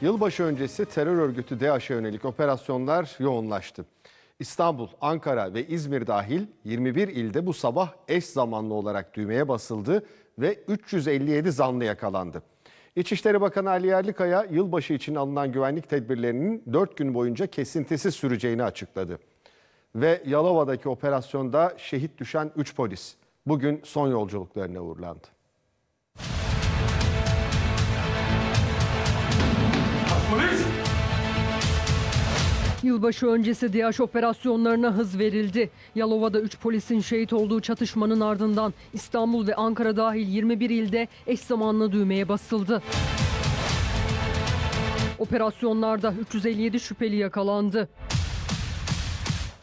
Yılbaşı öncesi terör örgütü DAEŞ'e yönelik operasyonlar yoğunlaştı. İstanbul, Ankara ve İzmir dahil 21 ilde bu sabah eş zamanlı olarak düğmeye basıldı ve 357 zanlı yakalandı. İçişleri Bakanı Ali Yerlikaya yılbaşı için alınan güvenlik tedbirlerinin 4 gün boyunca kesintisiz süreceğini açıkladı. Ve Yalova'daki operasyonda şehit düşen 3 polis bugün son yolculuklarına uğurlandı. Yılbaşı öncesi DİAŞ operasyonlarına hız verildi. Yalova'da 3 polisin şehit olduğu çatışmanın ardından İstanbul ve Ankara dahil 21 ilde eş zamanlı düğmeye basıldı. Operasyonlarda 357 şüpheli yakalandı.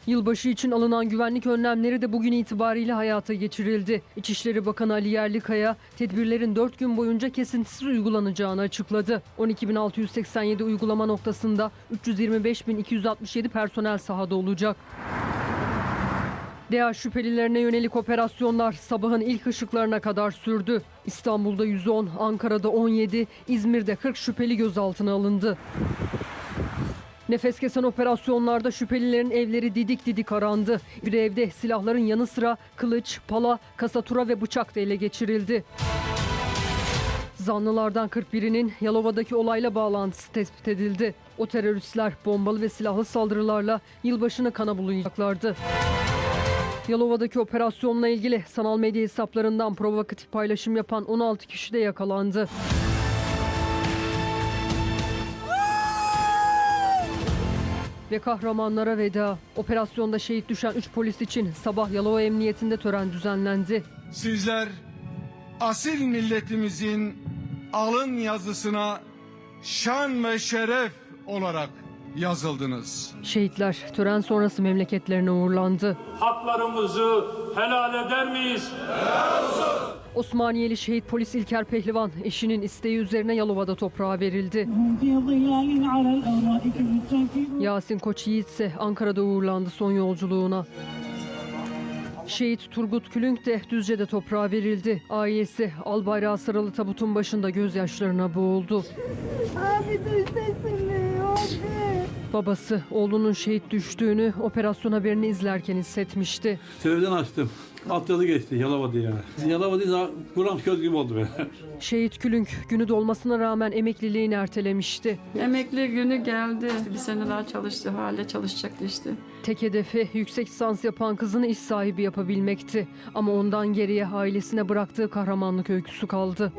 Yılbaşı için alınan güvenlik önlemleri de bugün itibariyle hayata geçirildi. İçişleri Bakanı Ali Yerlikaya tedbirlerin 4 gün boyunca kesintisiz uygulanacağını açıkladı. 12.687 uygulama noktasında 325.267 personel sahada olacak. DEA şüphelilerine yönelik operasyonlar sabahın ilk ışıklarına kadar sürdü. İstanbul'da 110, Ankara'da 17, İzmir'de 40 şüpheli gözaltına alındı. Nefes kesen operasyonlarda şüphelilerin evleri didik didik arandı. Bir evde silahların yanı sıra kılıç, pala, kasatura ve bıçak da ele geçirildi. Zanlılardan 41'inin Yalova'daki olayla bağlantısı tespit edildi. O teröristler bombalı ve silahlı saldırılarla yılbaşını kana bulayacaklardı. Yalova'daki operasyonla ilgili sanal medya hesaplarından provokatif paylaşım yapan 16 kişi de yakalandı. Ve kahramanlara veda. Operasyonda şehit düşen 3 polis için sabah Yalova Emniyetinde tören düzenlendi. Sizler asil milletimizin alın yazısına şan ve şeref olarak yazıldınız. Şehitler tören sonrası memleketlerine uğurlandı. haklarımızı helal eder miyiz? Helal olsun. Osmaniyeli şehit polis İlker Pehlivan eşinin isteği üzerine Yalova'da toprağa verildi. Yasin Koç Yiğit ise Ankara'da uğurlandı son yolculuğuna. Şehit Turgut Külünk de Düzce'de toprağa verildi. Ailesi al bayrağı sarılı tabutun başında gözyaşlarına boğuldu. Abi duysesin Babası oğlunun şehit düştüğünü operasyon haberini izlerken hissetmişti. Televizyon açtım. Alt yazı geçti Yalova diye. Yalova diye Kur'an köz gibi oldu be. Şehit Külünk günü dolmasına rağmen emekliliğini ertelemişti. Emekli günü geldi. Bir sene daha çalıştı. Hala çalışacaktı işte. Tek hedefi yüksek lisans yapan kızını iş sahibi yapabilmekti. Ama ondan geriye ailesine bıraktığı kahramanlık öyküsü kaldı.